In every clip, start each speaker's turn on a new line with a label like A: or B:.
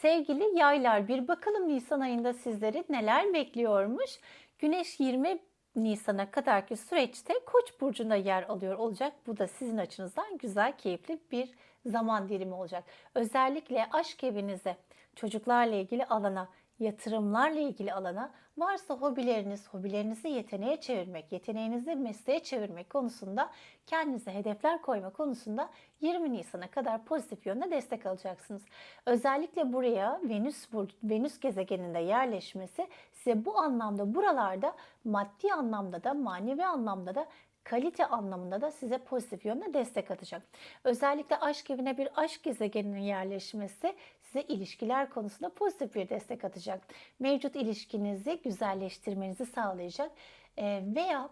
A: Sevgili yaylar bir bakalım Nisan ayında sizleri neler bekliyormuş. Güneş 20 Nisan'a kadarki süreçte Koç burcunda yer alıyor olacak. Bu da sizin açınızdan güzel, keyifli bir zaman dilimi olacak. Özellikle aşk evinize, çocuklarla ilgili alana, yatırımlarla ilgili alana, varsa hobileriniz, hobilerinizi yeteneğe çevirmek, yeteneğinizi mesleğe çevirmek konusunda kendinize hedefler koyma konusunda 20 Nisan'a kadar pozitif yönde destek alacaksınız. Özellikle buraya Venüs Venüs gezegeninde yerleşmesi size bu anlamda buralarda maddi anlamda da manevi anlamda da kalite anlamında da size pozitif yönde destek atacak. Özellikle aşk evine bir aşk gezegeninin yerleşmesi size ilişkiler konusunda pozitif bir destek atacak. Mevcut ilişkinizi güzelleştirmenizi sağlayacak Ee, veya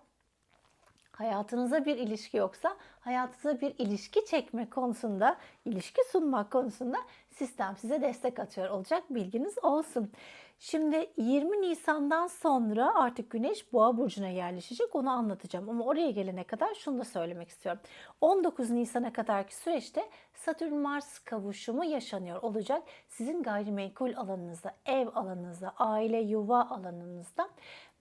A: hayatınıza bir ilişki yoksa hayatınıza bir ilişki çekme konusunda, ilişki sunmak konusunda sistem size destek atıyor olacak bilginiz olsun. Şimdi 20 Nisan'dan sonra artık Güneş Boğa burcuna yerleşecek. Onu anlatacağım ama oraya gelene kadar şunu da söylemek istiyorum. 19 Nisan'a kadarki süreçte Satürn Mars kavuşumu yaşanıyor olacak. Sizin gayrimenkul alanınızda, ev alanınızda, aile yuva alanınızda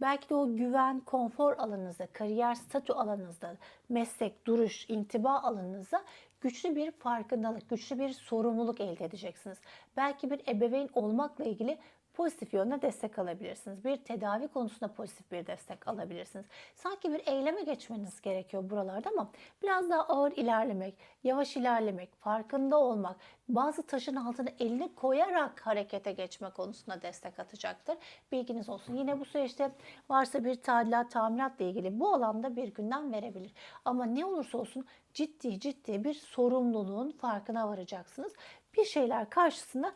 A: belki de o güven, konfor alanınızda, kariyer statü alanınızda, meslek, duruş, intiba alanınızda güçlü bir farkındalık, güçlü bir sorumluluk elde edeceksiniz. Belki bir ebeveyn olmakla ilgili pozitif yönde destek alabilirsiniz. Bir tedavi konusunda pozitif bir destek alabilirsiniz. Sanki bir eyleme geçmeniz gerekiyor buralarda ama biraz daha ağır ilerlemek, yavaş ilerlemek, farkında olmak, bazı taşın altına elini koyarak harekete geçme konusunda destek atacaktır. Bilginiz olsun. Yine bu süreçte varsa bir tadilat, tamiratla ilgili bu alanda bir gündem verebilir. Ama ne olursa olsun ciddi ciddi bir sorumluluğun farkına varacaksınız. Bir şeyler karşısında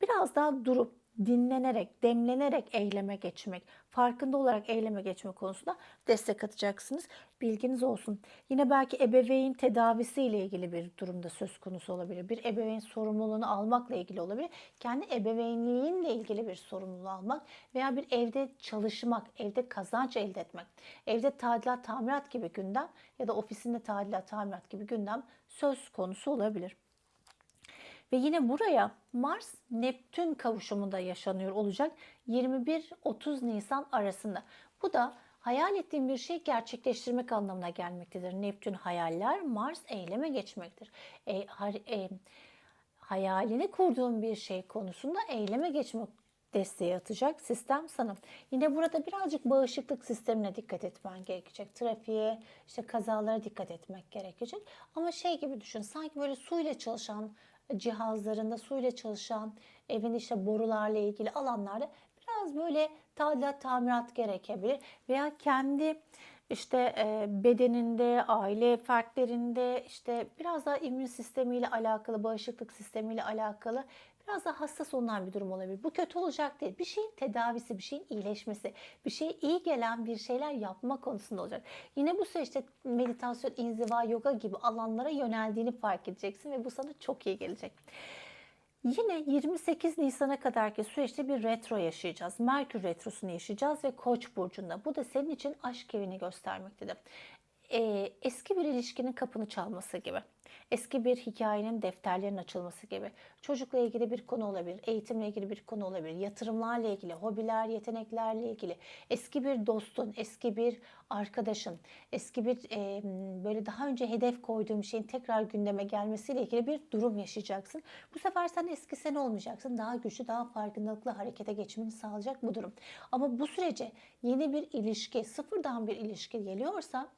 A: biraz daha durup dinlenerek, demlenerek eyleme geçmek, farkında olarak eyleme geçme konusunda destek atacaksınız. Bilginiz olsun. Yine belki ebeveyn tedavisiyle ilgili bir durumda söz konusu olabilir. Bir ebeveyn sorumluluğunu almakla ilgili olabilir. Kendi ebeveynliğinle ilgili bir sorumluluğu almak veya bir evde çalışmak, evde kazanç elde etmek, evde tadilat, tamirat gibi gündem ya da ofisinde tadilat, tamirat gibi gündem söz konusu olabilir. Ve yine buraya Mars Neptün kavuşumunda yaşanıyor olacak 21-30 Nisan arasında. Bu da hayal ettiğim bir şeyi gerçekleştirmek anlamına gelmektedir. Neptün hayaller, Mars eyleme geçmektir. E, har- e, hayalini kurduğun bir şey konusunda eyleme geçmek desteği atacak sistem sana. Yine burada birazcık bağışıklık sistemine dikkat etmen gerekecek. Trafiğe, işte kazalara dikkat etmek gerekecek. Ama şey gibi düşün, sanki böyle suyla çalışan cihazlarında suyla çalışan evin işte borularla ilgili alanlarda biraz böyle tadilat tamirat gerekebilir veya kendi işte e, bedeninde, aile fertlerinde işte biraz daha immün sistemiyle alakalı, bağışıklık sistemiyle alakalı biraz daha hassas olunan bir durum olabilir. Bu kötü olacak değil. Bir şeyin tedavisi, bir şeyin iyileşmesi, bir şeye iyi gelen bir şeyler yapma konusunda olacak. Yine bu süreçte meditasyon, inziva, yoga gibi alanlara yöneldiğini fark edeceksin ve bu sana çok iyi gelecek. Yine 28 Nisan'a kadarki süreçte bir retro yaşayacağız. Merkür retrosunu yaşayacağız ve Koç burcunda. Bu da senin için aşk evini göstermektedir. Ee, eski bir ilişkinin kapını çalması gibi. Eski bir hikayenin defterlerin açılması gibi. Çocukla ilgili bir konu olabilir, eğitimle ilgili bir konu olabilir, yatırımlarla ilgili, hobiler, yeteneklerle ilgili. Eski bir dostun, eski bir arkadaşın, eski bir e, böyle daha önce hedef koyduğun şeyin tekrar gündeme gelmesiyle ilgili bir durum yaşayacaksın. Bu sefer sen eski sen olmayacaksın. Daha güçlü, daha farkındalıklı harekete geçmeni sağlayacak bu durum. Ama bu sürece yeni bir ilişki, sıfırdan bir ilişki geliyorsa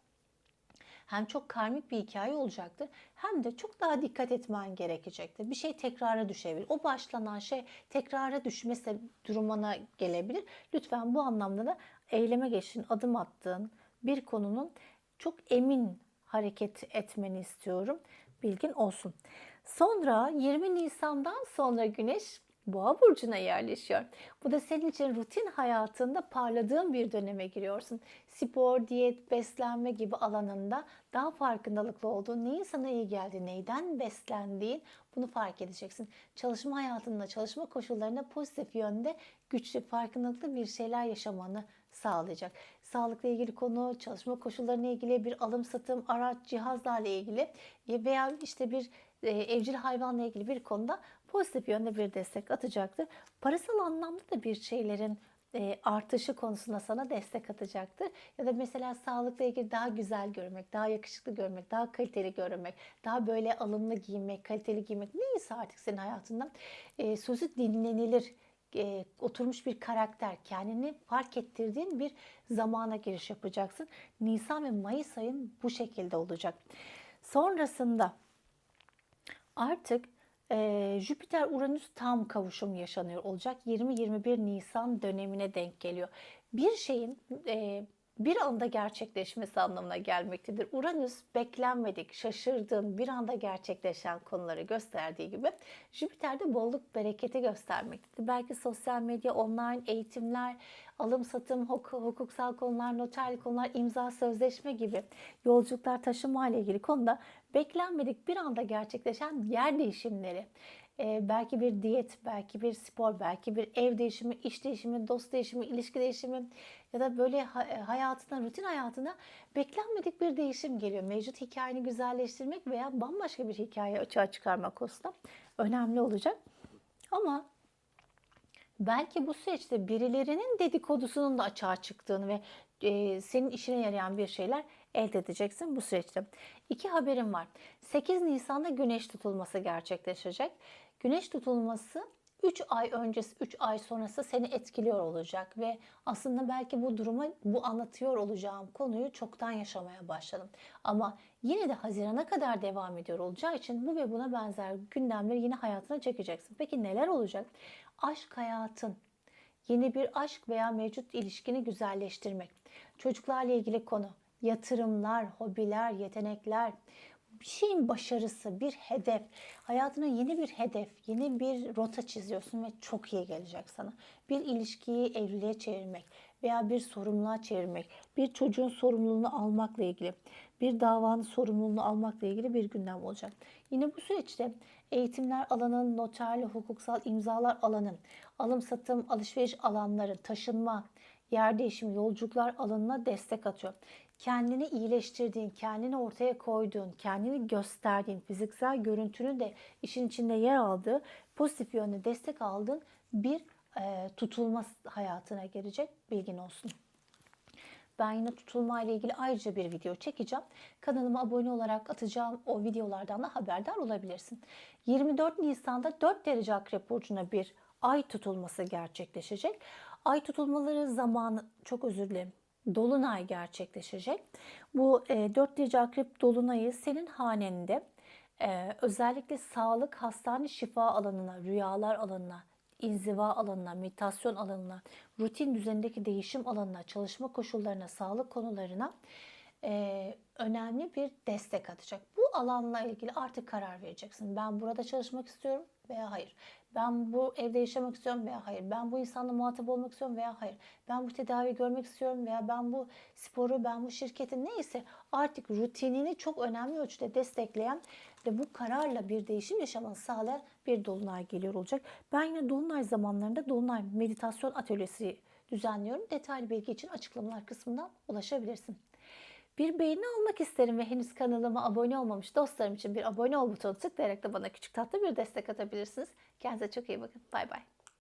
A: hem çok karmik bir hikaye olacaktır hem de çok daha dikkat etmen gerekecektir. Bir şey tekrara düşebilir. O başlanan şey tekrara düşmesi durumuna gelebilir. Lütfen bu anlamda da eyleme geçin, adım attığın bir konunun çok emin hareket etmeni istiyorum. Bilgin olsun. Sonra 20 Nisan'dan sonra Güneş Boğa burcuna yerleşiyor. Bu da senin için rutin hayatında parladığın bir döneme giriyorsun. Spor, diyet, beslenme gibi alanında daha farkındalıklı olduğun, neyin sana iyi geldiği, neyden beslendiğin bunu fark edeceksin. Çalışma hayatında, çalışma koşullarında pozitif yönde güçlü, farkındalıklı bir şeyler yaşamanı sağlayacak. Sağlıkla ilgili konu, çalışma koşullarına ilgili bir alım satım, araç, cihazlarla ilgili veya işte bir evcil hayvanla ilgili bir konuda pozitif yönde bir destek atacaktır. Parasal anlamda da bir şeylerin e, artışı konusunda sana destek atacaktır. Ya da mesela sağlıkla ilgili daha güzel görmek, daha yakışıklı görmek, daha kaliteli görmek, daha böyle alımlı giyinmek, kaliteli giymek neyse artık senin hayatında e, sözü dinlenilir, e, oturmuş bir karakter, kendini fark ettirdiğin bir zamana giriş yapacaksın. Nisan ve Mayıs ayın bu şekilde olacak. Sonrasında artık e, Jüpiter-Uranüs tam kavuşum yaşanıyor olacak. 20-21 Nisan dönemine denk geliyor. Bir şeyin e, bir anda gerçekleşmesi anlamına gelmektedir. Uranüs beklenmedik, şaşırdığın, bir anda gerçekleşen konuları gösterdiği gibi Jüpiter de bolluk, bereketi göstermektedir. Belki sosyal medya, online eğitimler, alım satım, huk- hukuksal konular, noterli konular, imza, sözleşme gibi yolculuklar, taşıma ile ilgili konuda beklenmedik bir anda gerçekleşen yer değişimleri, e, belki bir diyet, belki bir spor, belki bir ev değişimi, iş değişimi, dost değişimi, ilişki değişimi ya da böyle e, hayatına, rutin hayatına beklenmedik bir değişim geliyor. Mevcut hikayeni güzelleştirmek veya bambaşka bir hikaye açığa çıkarmak konusunda önemli olacak. Ama belki bu süreçte birilerinin dedikodusunun da açığa çıktığını ve e, senin işine yarayan bir şeyler elde edeceksin bu süreçte. İki haberim var. 8 Nisan'da güneş tutulması gerçekleşecek. Güneş tutulması 3 ay öncesi, 3 ay sonrası seni etkiliyor olacak ve aslında belki bu duruma, bu anlatıyor olacağım konuyu çoktan yaşamaya başladım. Ama yine de Haziran'a kadar devam ediyor olacağı için bu ve buna benzer gündemleri yine hayatına çekeceksin. Peki neler olacak? Aşk hayatın, yeni bir aşk veya mevcut ilişkini güzelleştirmek, çocuklarla ilgili konu, yatırımlar, hobiler, yetenekler, bir şeyin başarısı, bir hedef, hayatına yeni bir hedef, yeni bir rota çiziyorsun ve çok iyi gelecek sana. Bir ilişkiyi evliliğe çevirmek veya bir sorumluluğa çevirmek, bir çocuğun sorumluluğunu almakla ilgili, bir davanın sorumluluğunu almakla ilgili bir gündem olacak. Yine bu süreçte eğitimler alanın, noterli, hukuksal imzalar alanın, alım satım, alışveriş alanları, taşınma, yer değişimi, yolculuklar alanına destek atıyor. Kendini iyileştirdiğin, kendini ortaya koyduğun, kendini gösterdiğin, fiziksel görüntünün de işin içinde yer aldığı, pozitif yönde destek aldığın bir e, tutulma hayatına gelecek. Bilgin olsun. Ben yine tutulma ile ilgili ayrıca bir video çekeceğim. Kanalıma abone olarak atacağım o videolardan da haberdar olabilirsin. 24 Nisan'da 4 derece akrep burcuna bir ay tutulması gerçekleşecek. Ay tutulmaları zamanı çok özür dilerim. Dolunay gerçekleşecek. Bu e, 4 derece akrep dolunayı senin hanende e, özellikle sağlık, hastane, şifa alanına, rüyalar alanına, inziva alanına, meditasyon alanına, rutin düzenindeki değişim alanına, çalışma koşullarına, sağlık konularına e, önemli bir destek atacak. Bu alanla ilgili artık karar vereceksin. Ben burada çalışmak istiyorum veya hayır. Ben bu evde yaşamak istiyorum veya hayır. Ben bu insanla muhatap olmak istiyorum veya hayır. Ben bu tedavi görmek istiyorum veya ben bu sporu, ben bu şirketin neyse artık rutinini çok önemli ölçüde destekleyen ve bu kararla bir değişim yaşamanı sağlayan bir dolunay geliyor olacak. Ben yine dolunay zamanlarında dolunay meditasyon atölyesi düzenliyorum. Detaylı bilgi için açıklamalar kısmından ulaşabilirsin. Bir beğeni almak isterim ve henüz kanalıma abone olmamış dostlarım için bir abone ol butonu tıklayarak da bana küçük tatlı bir destek atabilirsiniz. Kendinize çok iyi bakın. Bay bay.